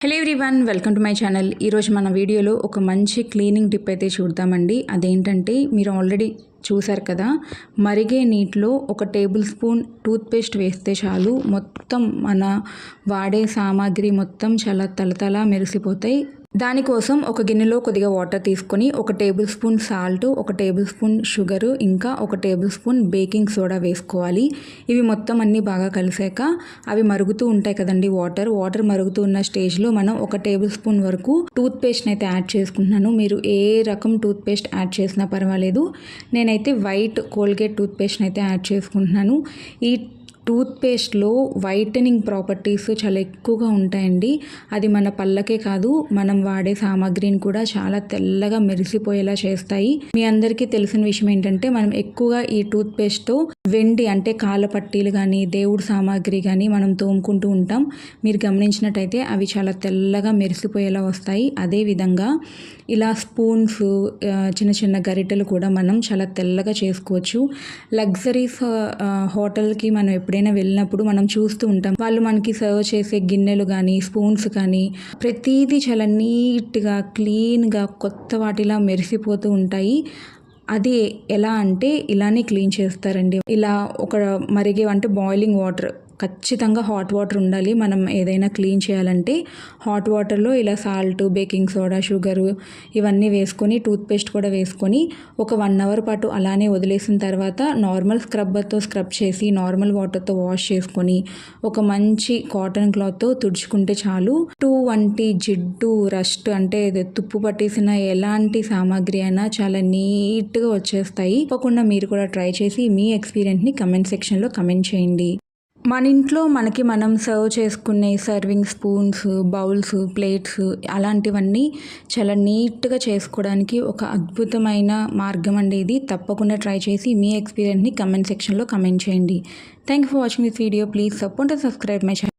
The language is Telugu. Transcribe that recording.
Hello everyone welcome to my channel ఈరోజు మన వీడియోలో ఒక మంచి క్లీనింగ్ టిప్ అయితే చూద్దామండి. అదేంటంటే మీరు ఆల్రెడీ చూసారు కదా మరిగే నీటిలో ఒక టేబుల్ స్పూన్ టూత్పేస్ట్ వేస్తే చాలు. మొత్తం మన వాడే సామాగ్రి మొత్తం చాలా తలతల మెరిసిపోతాయి. దానికోసం ఒక గిన్నెలో కొద్దిగా వాటర్ తీసుకొని ఒక టేబుల్ స్పూన్ సాల్ట్ ఒక టేబుల్ స్పూన్ షుగరు ఇంకా ఒక టేబుల్ స్పూన్ బేకింగ్ సోడా వేసుకోవాలి. ఇవి మొత్తం అన్నీ బాగా కలిసాక అవి మరుగుతూ ఉంటాయి కదండి వాటర్. వాటర్ మరుగుతూ ఉన్న స్టేజ్లో మనం ఒక టేబుల్ స్పూన్ వరకు టూత్ పేస్ట్ని అయితే యాడ్ చేసుకుంటున్నాను. మీరు ఏ రకం టూత్ పేస్ట్ యాడ్ చేసినా పర్వాలేదు. నేనైతే వైట్ కోల్గేట్ టూత్ పేస్ట్ని అయితే యాడ్ చేసుకుంటున్నాను. ఈ టూత్పేస్ట్లో వైటనింగ్ ప్రాపర్టీస్ చాలా ఎక్కువగా ఉంటాయండి. అది మన పళ్ళకే కాదు మనం వాడే సామాగ్రిని కూడా చాలా తెల్లగా మెరిసిపోయేలా చేస్తాయి. మీ అందరికీ తెలిసిన విషయం ఏంటంటే మనం ఎక్కువగా ఈ టూత్పేస్ట్తో వెండి అంటే కాళ్ళ పట్టీలు కానీ దేవుడు సామాగ్రి కానీ మనం తోముకుంటూ ఉంటాం. మీరు గమనించినట్టయితే అవి చాలా తెల్లగా మెరిసిపోయేలా వస్తాయి. అదేవిధంగా ఇలా స్పూన్స్ చిన్న చిన్న గరిటెలు కూడా మనం చాలా తెల్లగా చేసుకోవచ్చు. లగ్జరీస్ హోటల్కి మనం ఎప్పుడైనా వెళ్ళినప్పుడు మనం చూస్తూ ఉంటాం. వాళ్ళు మనకి సర్వ్ చేసే గిన్నెలు కానీ స్పూన్స్ కానీ ప్రతిదీ చాలా నీట్గా క్లీన్గా కొత్త వాటిలా మెరిసిపోతూ ఉంటాయి. అది ఎలా అంటే ఇలానే క్లీన్ చేస్తారండి. ఇలా ఒక మరిగే అంటే బాయిలింగ్ వాటర్ ఖచ్చితంగా హాట్ వాటర్ ఉండాలి. మనం ఏదైనా క్లీన్ చేయాలంటే హాట్ వాటర్లో ఇలా సాల్ట్ బేకింగ్ సోడా షుగరు ఇవన్నీ వేసుకొని టూత్పేస్ట్ కూడా వేసుకొని ఒక వన్ అవర్ పాటు అలానే వదిలేసిన తర్వాత నార్మల్ స్క్రబ్బర్తో స్క్రబ్ చేసి నార్మల్ వాటర్తో వాష్ చేసుకొని ఒక మంచి కాటన్ క్లాత్తో తుడుచుకుంటే చాలు. టూ వంటి జిడ్డు రస్ట్ అంటే తుప్పు పట్టేసిన ఎలాంటి సామాగ్రి అయినా చాలా నీట్గా వచ్చేస్తాయి. తప్పకుండా మీరు కూడా ట్రై చేసి మీ ఎక్స్పీరియన్స్ని కమెంట్ సెక్షన్లో కమెంట్ చేయండి. మన ఇంట్లో మనకి మనం సర్వ్ చేసుకునే సర్వింగ్ స్పూన్స్ బౌల్స్ ప్లేట్స్ అలాంటివన్నీ చాలా నీట్గా చేసుకోవడానికి ఒక అద్భుతమైన మార్గం అండి ఇది. తప్పకుండా ట్రై చేసి మీ ఎక్స్పీరియన్స్ని కమెంట్ సెక్షన్లో కమెంట్ చేయండి. Thank you for watching this video please support and subscribe my channel